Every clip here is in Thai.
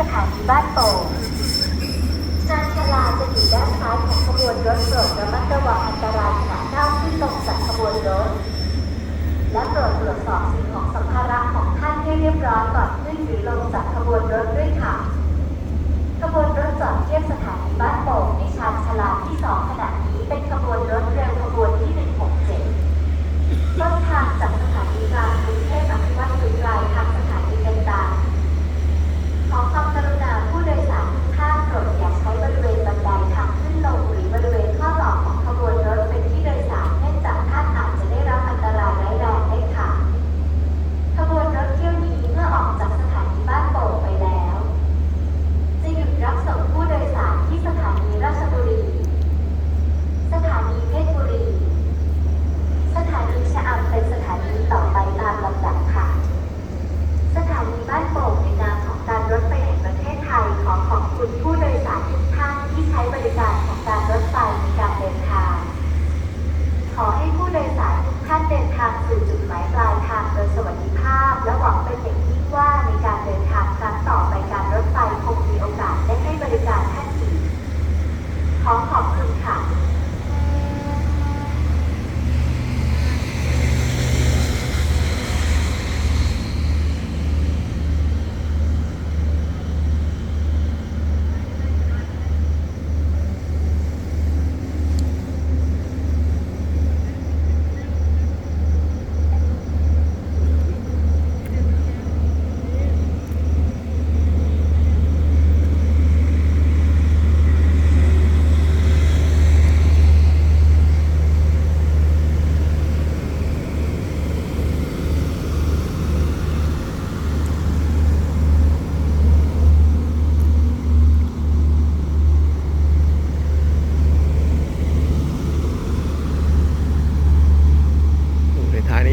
สถานีบ้านโป่งชานชาลาจะอยู่ด้านซ้ายของขบวนรถโปรดระมัดระวังอันตรายขณะก้าวขึ้นลงจากขบวนรถ และโปรดตรวจสอบสิ่งของสัมภาระของท่านให้เรียบร้อยก่อน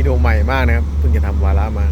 ดีโอใหม่มากนะครับเพิ่งจะทำวาระมา